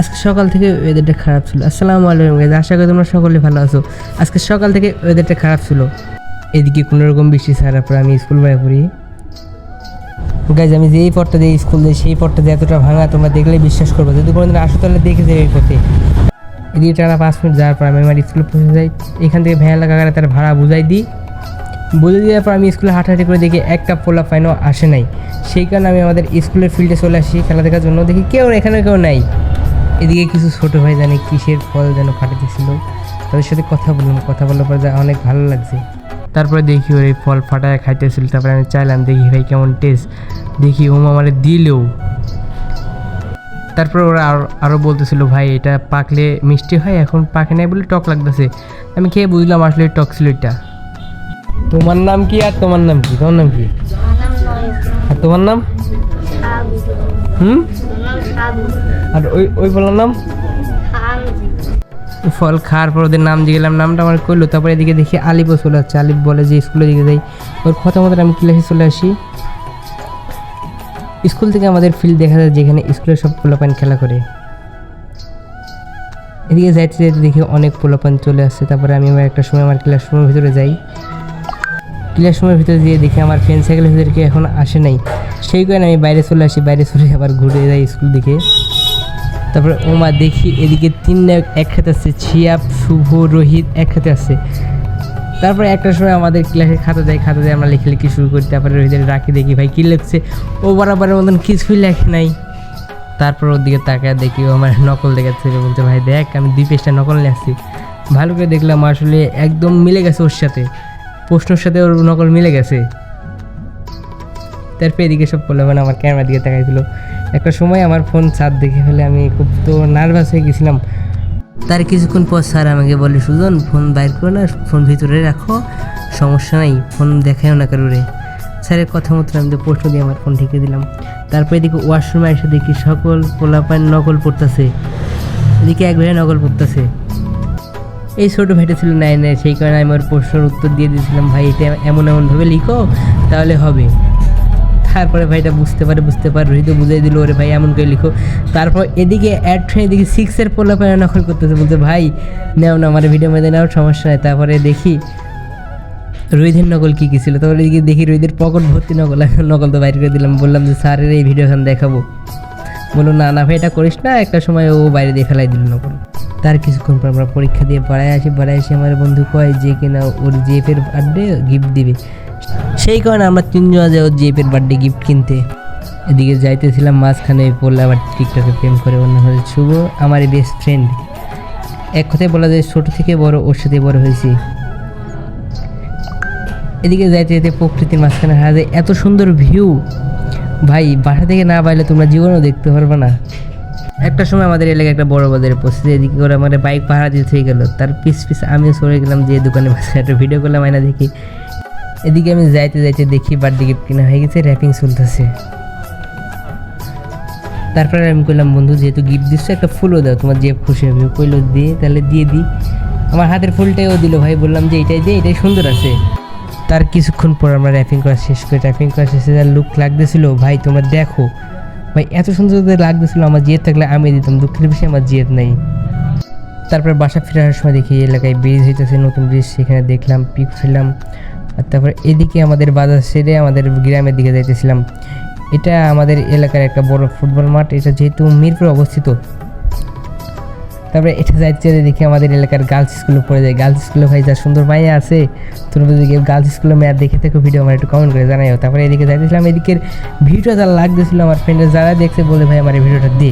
আজকে সকাল থেকে ওয়েদারটা খারাপ ছিল। আসসালামু আলাইকুম guys, আশা করি তোমরা সকলে ভালো আছো। আজকে সকাল থেকে ওয়েদারটা খারাপ ছিল। এদিকে কোনো রকম বৃষ্টি ছাড়ার পর আমি স্কুল বাইরে পড়ি। গাইজ আমি যেই পথটা দিয়ে স্কুল যাই সেই পথটা দিয়ে এতটা ভাঙা তোমরা দেখলে বিশ্বাস করব। যদি কোনোদিন আসো তাহলে দেখে যাবে এই পথে। এদিকে টানা পাঁচ মিনিট যাওয়ার পর আমি আমার স্কুলে পৌঁছে যাই। এখান থেকে ভ্যান লাগালে তার ভাড়া বুঝাই দিই। বুঝে দেওয়ার পর আমি স্কুলে হাঁটাহাঁটি করে দেখি একটা পোলা ফাইনও আসে নাই। সেই কারণে আমি আমাদের স্কুলের ফিল্ডে চলে আসি খেলা দেখার জন্য। দেখি কেউ এখানে কেউ নাই। এদিকে কিছু ছোট ভাই জানে কিসের ফল যেন ফাটাতেছিল তাদের সাথে কথা বললাম, কথা বলার পর যা অনেক ভালো লাগছে। তারপরে দেখি ওর এই ফল ফাটায় খাইতেছিল, তারপরে আমি চাইলাম, দেখি ভাই কেমন টেস্ট দেখি ওম আমারে দিলেও। তারপর ওরা আরও বলতেছিল, ভাই, এটা পাকলে মিষ্টি হয়, এখন পাকে নাই বলে টক লাগতেছে। আমি খেয়ে বুঝলাম আসলে টক ছিল এটা। তোমার নাম কি আর তোমার নাম কি? তোমার নাম কি? আর তোমার নাম? হুম? আর ওই ওই বলার নাম? ফল খাওয়ার পর ওদের নাম দিয়ে গেলাম নামটা আমার করল তারপরে এদিকে দেখি আলিপও চলে আসছে। আলিপ বলে যে স্কুলে দিকে যাই ওর কথা মতো আমি ক্লাসে চলে আসি। স্কুল থেকে আমাদের ফিল্ড দেখা যায় যেখানে স্কুলের সব পোলাপান খেলা করে। এদিকে যাইতে যাইতে দেখি অনেক পোলাপান চলে আসছে। তারপরে আমি আমার একটা সময় আমার ক্লাসরুমের ভিতরে যাই। ক্লাসরুমের ভিতরে দিয়ে দেখি আমার ফ্রেন্ড সাইকেলের ভিতরে কেউ এখন আসে নাই। সেই কারণে আমি বাইরে চলে আসি, বাইরে চলে আবার ঘুরে যাই স্কুল দিকে। তারপরে ওমা দেখি এদিকে তিন নায়ক একসাথে আসছে ছিয়াব শুভ, রোহিত একসাথে আসছে তারপরে একটা সময় আমাদের ক্লাসে খাতা দেয় খাতা দেয় আমরা লিখে লেখালেখি শুরু করি। তারপরে রোহিতের রাখি দেখি, ভাই, কী লিখছে? ও বরাবরের মতন কিছুই লেখে নাই। তারপর ওর দিকে তাকায় দেখি, ও আমার নকল দেখাচ্ছে। বলছে, ভাই, দেখ, আমি দুই পেজটা নকল নিয়ে আসছি। ভালো করে দেখলাম, আসলে একদম মিলে গেছে ওর সাথে। প্রশ্নের সাথে ওর নকল মিলে গেছে। তারপরে এদিকে সব বললাম মানে আমার ক্যামেরার দিকে তাকাইছিল একটা সময় আমার ফোন ছাদ দেখে ফেলে, আমি খুব তো নার্ভাস হয়ে গেছিলাম। তার কিছুক্ষণ পর স্যার আমাকে বলে সুজন ফোন বাইর করো না ফোন ভিতরে রাখো, সমস্যা নাই ফোন দেখায়ও না কারোরে। স্যারের কথা মতো আমি তো প্রশ্ন দিয়ে আমার ফোন ঢেকে দিলাম। তারপরে এদিকে ওয়াশরুমে এসে দেখি সকল পোলাপান নকল পড়তেছে। এদিকে এক ভাই নকল পড়তেছে। এই ছোটো ভাইটা ছিল নাইনে সেই কারণে আমি ওর প্রশ্নের উত্তর দিয়ে দিয়েছিলাম, ভাই, এটা এমন এমনভাবে লিখো, তাহলে হবে। তারপরে ভাইটা বুঝতে পারে বুঝতে পারে রোহিত বুঝাই দিল, ওরে ভাই, এমন করে লিখো। তারপর এদিকে অ্যাড ট্রেন এদিকে সিক্সের পোলা পায় নকল করতেছে, বলছে, ভাই, নেও না, আমার ভিডিও মধ্যে নেওয়ার সমস্যা নেই। তারপরে দেখি রোহিতের নকল কী কী ছিল? তারপরে এদিকে দেখি রোহিতের পকেট ভর্তি নকল নকল তো বাইর করে দিলাম, বললাম যে স্যারের এই ভিডিও এখন দেখাবো। বলল, না না, ভাই, এটা করিস না, একটা সময় ও বাইরে দিয়ে ফেলাই দিল নকল। তার কিছুক্ষণ পর আমরা পরীক্ষা দিয়ে পড়ায় আসি, পড়ায় এসে আমার বন্ধু কয় যে কিনা ওর জিএফের বার্থডে গিফট দিবে। সেই কারণে আমরা তিনজন যাই ওর জিএফের বার্থডে গিফট কিনতে। এদিকে যাইতেছিলাম, মাঝখানে পড়লে আবার টিকটকে প্রেম করে অন্য হচ্ছে শুভ আমার বেস্ট ফ্রেন্ড এক কথায় বলা যায় ছোট থেকে বড় ওর সাথে বড় হয়েছি। এদিকে যাইতে যেতে প্রকৃতির মাঝখানে হারা যায়, এত সুন্দর ভিউ ভাই, বাসা থেকে না বাইলে তোমরা জীবনও দেখতে পারবে না। একটা সময় আমাদের এলাকায় একটা বড় বাজারে পৌঁছে এদিকে করে আমাদের বাইক পাহারা দিতে হয়ে গেল। তার পিস পিস আমিও সরে গেলাম যে দোকানে বসে একটা ভিডিও করলাম, আয়না দেখি। এদিকে আমি যাইতে যাইতে দেখি বার্থডে গিফট কিনা হয়ে গেছে র্যাপিং চলতেছে। তারপরে আমি কইলাম, বন্ধু, যেহেতু গিফট দিচ্ছ, একটা ফুলও দাও। তোমার যে খুশি হবে কইলো দিয়ে তাহলে দিয়ে দিই। আমার হাতের ফুলটাও দিল ভাই, বললাম যে এটাই দিয়ে এটাই সুন্দর আছে। তার কিছুক্ষণ পর আমরা র্যাপিং করা শেষ করে। র্যাপিং করা শেষে যা লুক লাগতেছিল, ভাই, তোমরা দেখো। ভাই, এত সুন্দর লাগতেছিল আমার জিয়ে থাকলে আমি দিতাম, দুঃখের বিষয়ে আমার জিয়েত নেই। তারপর বাসা ফিরে আসার সময় দেখি এলাকায় ব্রিজ হইতেছে, নতুন ব্রিজ সেখানে দেখলাম, পিক ছিলাম। আর তারপর এদিকে আমাদের বাজার সেরে আমাদের গ্রামের দিকে যাইতেছিলাম। এটা আমাদের এলাকার একটা বড় ফুটবল মাঠ, এটা যেহেতু মিরপুরে অবস্থিত তারপরে এটা যাইতে দেখি আমাদের এলাকার গার্লস স্কুলে পড়ে যায়। গার্লস স্কুলে ভাই যা সুন্দর মাইয়া আছে, তোমরা যদি গার্লস স্কুলে মেয়ার দেখে থাকো ভিডিও আমার একটু কমেন্ট করে জানাইও। তারপরে এদিকে যাইতেছিলাম, এদিকের ভিডিও যারা লাগতেছিলো আমার ফ্রেন্ডের যারা দেখছে বলে ভাই আমার এই ভিডিওটা দে।